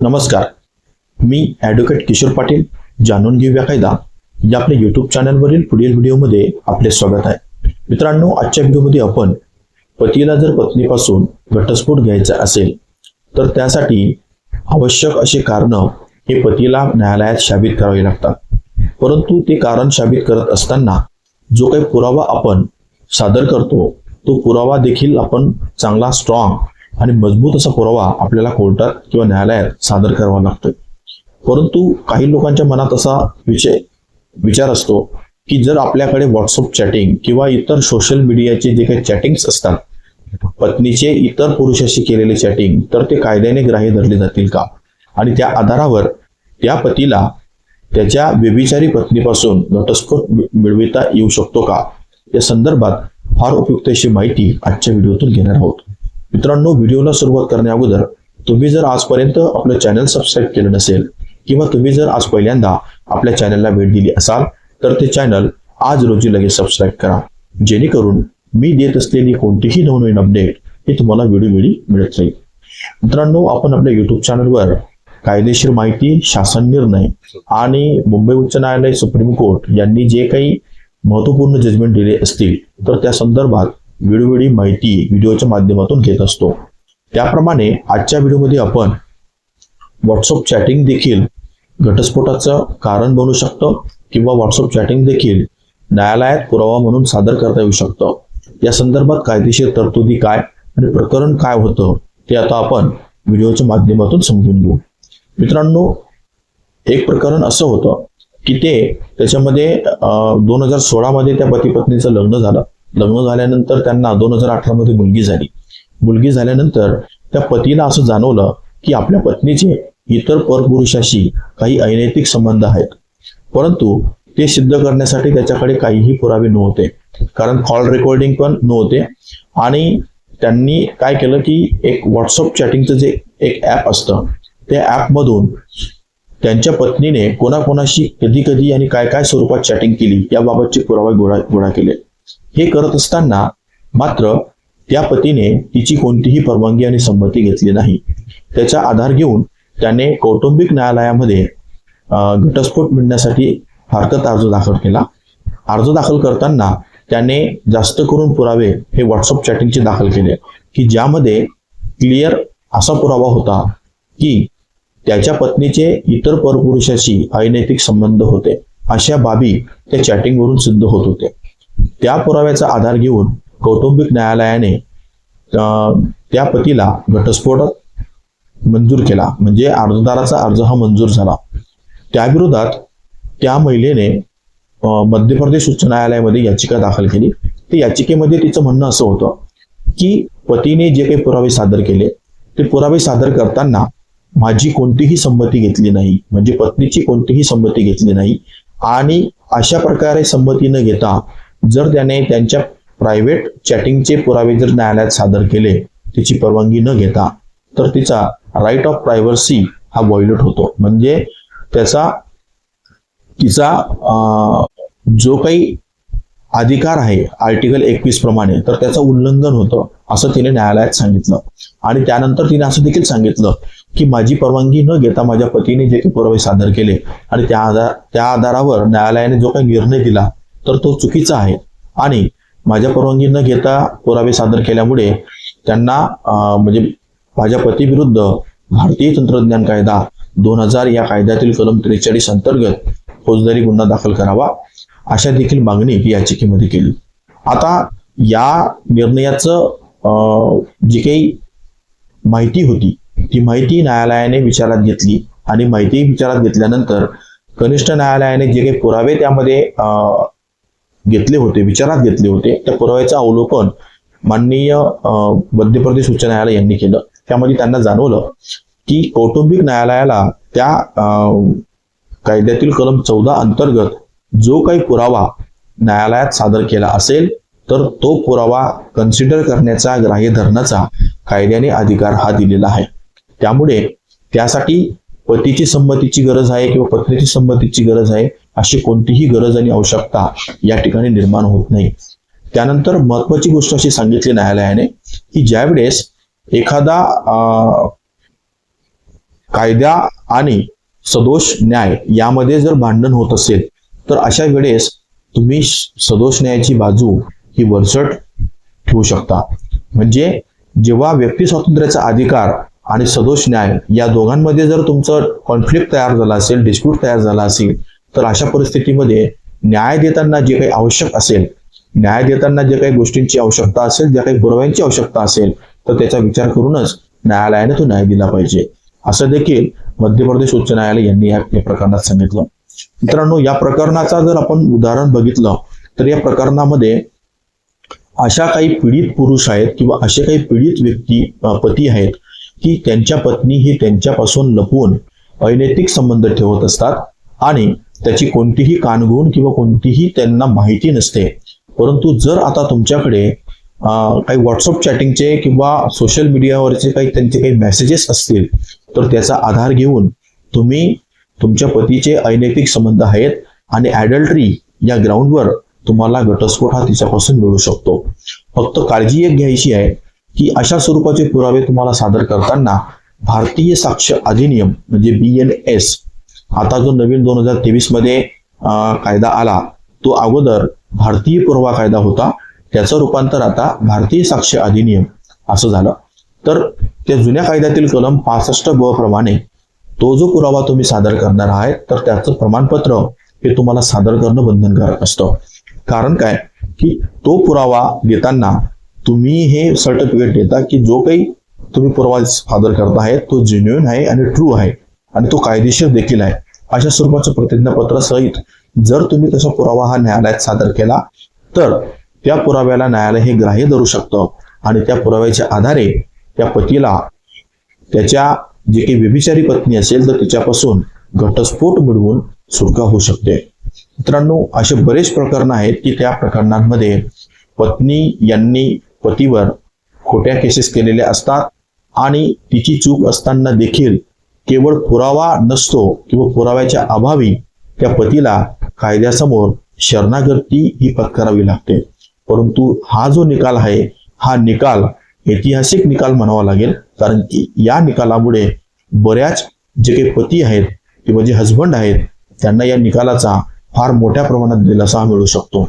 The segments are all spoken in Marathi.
नमस्कार. मी ॲडव्होकेट किशोर पाटील जाणून घेऊया कायदा. या आपल्या युट्यूब चॅनलवरील पुढील व्हिडिओमध्ये आपले स्वागत आहे. मित्रांनो आजच्या व्हिडिओमध्ये आपण पतीला जर पत्नीपासून घटस्फोट घ्यायचा असेल तर त्यासाठी आवश्यक असे कारण हे पतीला न्यायालयात शाबित करावे लागतात. परंतु ते कारण शाबित करत असताना जो काही पुरावा आपण सादर करतो तो पुरावा देखील आपण चांगला स्ट्रॉंग आणि मजबूत असा पुरावा आपल्याला कोर्टात किंवा न्यायालयात सादर करावा लागतोय. परंतु काही लोकांच्या मनात असा विषय विचार असतो की जर आपल्याकडे व्हॉट्सअप चॅटिंग किंवा इतर सोशल मीडियाचे जे काही चॅटिंग्स असतात पत्नीचे इतर पुरुषाशी केलेले चॅटिंग तर ते कायद्याने ग्राह्य धरले जातील का? आणि त्या आधारावर त्या पतीला त्याच्या व्यभिचारी पत्नीपासून घटस्फोट मिळविता येऊ शकतो का? या संदर्भात फार उपयुक्त अशी माहिती आजच्या व्हिडिओतून घेणार आहोत. मित्रांनो व्हिडिओला सुरुवात करण्या अगोदर तुम्ही जर आजपर्यंत आपलं चॅनल सबस्क्राईब केलं नसेल किंवा तुम्ही जर आज पहिल्यांदा आपल्या चॅनलला भेट दिली असाल तर ते चॅनल आज रोजी लगेच सबस्क्राईब करा. जेणेकरून मी देत असलेली कोणतीही नवनवीन अपडेट हे तुम्हाला वेळोवेळी मिळत राहील. मित्रांनो आपण आपल्या युट्यूब चॅनलवर कायदेशीर माहिती शासन निर्णय आणि मुंबई उच्च न्यायालय सुप्रीम कोर्ट यांनी जे काही महत्त्वपूर्ण जजमेंट दिले असतील तर त्या संदर्भात वेळोवेळी माहिती व्हिडिओच्या माध्यमातून घेत असतो. त्याप्रमाणे आजच्या व्हिडिओमध्ये आपण व्हॉट्सअप चॅटिंग देखील घटस्फोटाचं कारण बनू शकतं किंवा व्हॉट्सअप चॅटिंग देखील न्यायालयात पुरावा म्हणून सादर करता येऊ शकतं. या संदर्भात कायदेशीर तरतुदी काय आणि प्रकरण काय होतं ते आता आपण व्हिडिओच्या माध्यमातून समजून घेऊ. मित्रांनो एक प्रकरण असं होतं की ते त्याच्यामध्ये दोन हजार सोळामध्ये त्या पती पत्नीचं लग्न झालं. लग्न झाल्यानंतर त्यांना दोन हजार अठरा मध्ये मुलगी झाली. मुलगी झाल्यानंतर त्या पतीला असं जाणवलं की आपल्या पत्नीचे इतर परपुरुषाशी काही अनैतिक संबंध आहेत. परंतु ते सिद्ध करण्यासाठी त्याच्याकडे काहीही पुरावे नव्हते. कारण कॉल रेकॉर्डिंग पण नव्हते. आणि त्यांनी काय केलं की एक व्हॉट्सअप चॅटिंगचं जे एक ॲप असतं त्या ॲपमधून त्यांच्या पत्नीने कोणाकोणाशी कधी कधी आणि काय काय स्वरूपात चॅटिंग केली याबाबतचे पुरावे गोळा गोळा केले. हे करत असताना मात्र त्या पतीने तिची कोणतीही परवानगी आणि संमती घेतली नाही. त्याचा आधार घेऊन त्याने कौटुंबिक न्यायालयामध्ये घटस्फोट मिळण्यासाठी हरकत अर्ज दाखल केला. अर्ज दाखल करताना त्याने जास्त करून पुरावे हे व्हॉट्सअप चॅटिंगचे दाखल केले की ज्यामध्ये क्लिअर असा पुरावा होता की त्याच्या पत्नीचे इतर परपुरुषाशी अनैतिक संबंध होते अशा बाबी त्या चॅटिंगवरून सिद्ध होत होते. त्या पुराव्याचा आधार घेऊन कौटुंबिक न्यायालयाने त्या पतीला घटस्फोट मंजूर केला. म्हणजे अर्जदाराचा अर्ज हा मंजूर झाला. त्याविरोधात त्या महिलेने मध्य प्रदेश उच्च न्यायालयामध्ये याचिका दाखल केली. त्या याचिकेमध्ये तिचं म्हणणं असं होतं की पतीने जे काही पुरावे सादर केले ते पुरावे सादर करताना माझी कोणतीही संमती घेतली नाही. म्हणजे पत्नीची कोणतीही संमती घेतली नाही. आणि अशा प्रकारे संमती न घेता जर त्याने त्यांच्या प्रायव्हेट चॅटिंगचे पुरावे जर न्यायालयात सादर केले तिची परवानगी न घेता तर तिचा राईट ऑफ प्रायव्हसी हा व्हायलेट होतो. म्हणजे त्याचा तिचा जो काही अधिकार आहे आर्टिकल एकवीस प्रमाणे तर त्याचं उल्लंघन होतं असं तिने न्यायालयात सांगितलं. आणि त्यानंतर तिने असं देखील सांगितलं की माझी परवानगी न घेता माझ्या पतीने जे काही पुरावे सादर केले आणि त्या आधार त्या आधारावर न्यायालयाने जो काही निर्णय दिला तर तो चुकीचा आहे. आणि माझ्या परवानगी न घेता पुरावे सादर केल्यामुळे त्यांना म्हणजे माझ्या पतीविरुद्ध भारतीय तंत्रज्ञान कायदा दोन हजार या कायद्यातील कलम त्रेचाळीस अंतर्गत फौजदारी गुन्हा दाखल करावा अशा देखील मागणी ही याचिकेमध्ये केली. आता या निर्णयाचं जी काही माहिती होती ती माहिती न्यायालयाने विचारात घेतली आणि माहिती विचारात घेतल्यानंतर कनिष्ठ न्यायालयाने जे काही पुरावे त्यामध्ये घेतले होते विचारात घेतले होते त्या पुराव्याचं अवलोकन माननीय मध्य प्रदेश उच्च न्यायालय यांनी केलं. त्यामध्ये त्यांना जाणवलं की कौटुंबिक न्यायालयाला त्या कायद्यातील कलम चौदा अंतर्गत जो काही पुरावा न्यायालयात सादर केला असेल तर तो पुरावा कन्सिडर करण्याचा ग्राह्य धरण्याचा कायद्याने अधिकार हा दिलेला आहे. त्यामुळे त्यासाठी पतीची संमतीची गरज आहे किंवा पत्नीची संमतीची गरज आहे अशी कोणतीही गरज आणि आवश्यकता या ठिकाणी निर्माण होत नाही. त्यानंतर महत्वाची गोष्ट अशी सांगितली न्यायालयाने की ज्यावेळेस एखादा कायद्या आणि सदोष न्याय यामध्ये जर भांडण होत असेल तर अशा वेळेस तुम्ही सदोष न्यायाची बाजू ही वरचट ठेवू शकता. म्हणजे जेव्हा व्यक्ती स्वातंत्र्याचा अधिकार आणि सदोष न्याय या दोघांमध्ये जर तुमचं कॉन्फ्लिक्ट तयार झाला असेल डिस्प्यूट तयार झाला असेल तर अशा परिस्थितीमध्ये न्याय देताना जे काही आवश्यक असेल न्याय देताना जे काही गोष्टींची आवश्यकता असेल ज्या काही पुराव्यांची आवश्यकता असेल तर त्याचा विचार करूनच न्यायालयाने तो न्याय दिला पाहिजे. असं देखील मध्य प्रदेश उच्च न्यायालय यांनी या प्रकरणात सांगितलं. मित्रांनो या प्रकरणाचा जर आपण उदाहरण बघितलं तर या प्रकरणामध्ये अशा काही पीडित पुरुष आहेत किंवा असे काही पीडित व्यक्ती पती आहेत की त्यांच्या पत्नी ही त्यांच्यापासून लपवून अनैतिक संबंध ठेवत असतात आणि त्याची कोणतीही कानगुण किंवा कोणतीही त्यांना माहिती नसते. परंतु जर आता तुमच्याकडे काही व्हॉट्सअप चॅटिंगचे किंवा सोशल मीडियावरचे काही त्यांचे काही मेसेजेस असतील तर त्याचा आधार घेऊन तुम्ही तुमच्या पतीचे अनैतिक संबंध आहेत आणि ॲडल्ट्री या ग्राउंडवर तुम्हाला घटस्फोट हा तिच्यापासून मिळू शकतो. फक्त काळजी एक घ्यायची आहे. की अशा स्वरूपाचे पुरावे तुम्हाला सादर करताना भारतीय साक्ष अधिनियम म्हणजे बी एन एस आता जो नवीन दोन हजार तेवीसमध्ये कायदा आला तो अगोदर भारतीय पुरावा कायदा होता. त्याचं रूपांतर आता भारतीय साक्ष अधिनियम असं झालं. तर त्या जुन्या कायद्यातील कलम पासष्ट ब प्रमाणे तो जो पुरावा तुम्ही सादर करणार आहे तर त्याचं प्रमाणपत्र हे तुम्हाला सादर करणं बंधनकारक असतं. कारण काय? की तो पुरावा देताना तुम्ही हे सर्टिफिकेट देता की जो काही तुम्ही पुरावा सादर करत आहे तो जेन्युन आहे आणि ट्रू आहे आणि तो कायदेशीर देखील आहे. अशा स्वरूपाचं प्रतिज्ञापत्र सहित जर तुम्ही तसा पुरावा हा न्यायालयात सादर केला तर त्या पुराव्याला न्यायालय हे ग्राह्य धरू शकतं आणि त्या पुराव्याच्या आधारे त्या पतीला त्याच्या जे काही व्यभिचारी पत्नी असेल तर तिच्यापासून घटस्फोट मिळवून सुटका होऊ शकते. मित्रांनो असे बरेच प्रकरण आहेत की त्या प्रकरणांमध्ये पत्नी यांनी पतीवर खोट्या केसेस केलेल्या असतात आणि तिची चूक असताना देखील केवळ पुरावा नसतो किंवा पुराव्याच्या अभावी त्या पतीला कायद्यासमोर शरणागती ही पत्करावी लागते. परंतु हा जो निकाल आहे हा निकाल ऐतिहासिक निकाल म्हणावा लागेल. कारण की या निकालामुळे बऱ्याच जे काही पती आहेत किंवा जे हजबंड आहेत त्यांना या निकालाचा फार मोठ्या प्रमाणात दिलासा मिळू शकतो.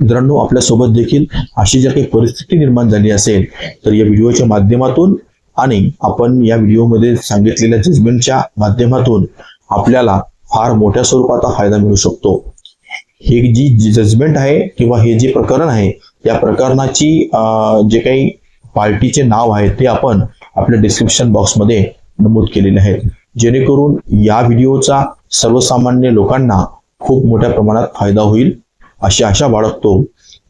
मित्रांनो आपल्यासोबत देखील अशी जर काही परिस्थिती निर्माण झाली असेल तर या व्हिडिओच्या माध्यमातून आणि आपण या व्हिडिओमध्ये सांगितलेल्या जजमेंटच्या माध्यमातून आपल्याला फार मोठ्या स्वरूपाचा फायदा मिळू शकतो. हे जी जजमेंट आहे किंवा हे जे प्रकरण आहे या प्रकरणाची जे काही पार्टीचे नाव आहे ते आपण आपल्या डिस्क्रिप्शन बॉक्समध्ये नमूद केलेले आहेत. जेणेकरून या व्हिडिओचा सर्वसामान्य लोकांना खूप मोठ्या प्रमाणात फायदा होईल. अशी आशा बाळगतो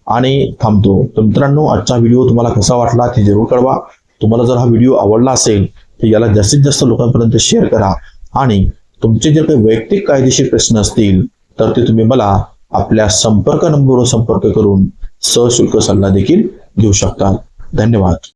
आणि थांबतो. तर मित्रांनो आजचा व्हिडिओ तुम्हाला कसा वाटला ते जरूर कळवा. तुम्हाला जर हा व्हिडिओ आवडला असेल तर याला जास्तीत जास्त लोकांपर्यंत शेअर करा. आणि तुमचे जर काही वैयक्तिक कायदेशीर प्रश्न असतील तर ते तुम्ही मला आपल्या संपर्क नंबरवर संपर्क करून सशुल्क सल्ला देखील घेऊ शकता. धन्यवाद.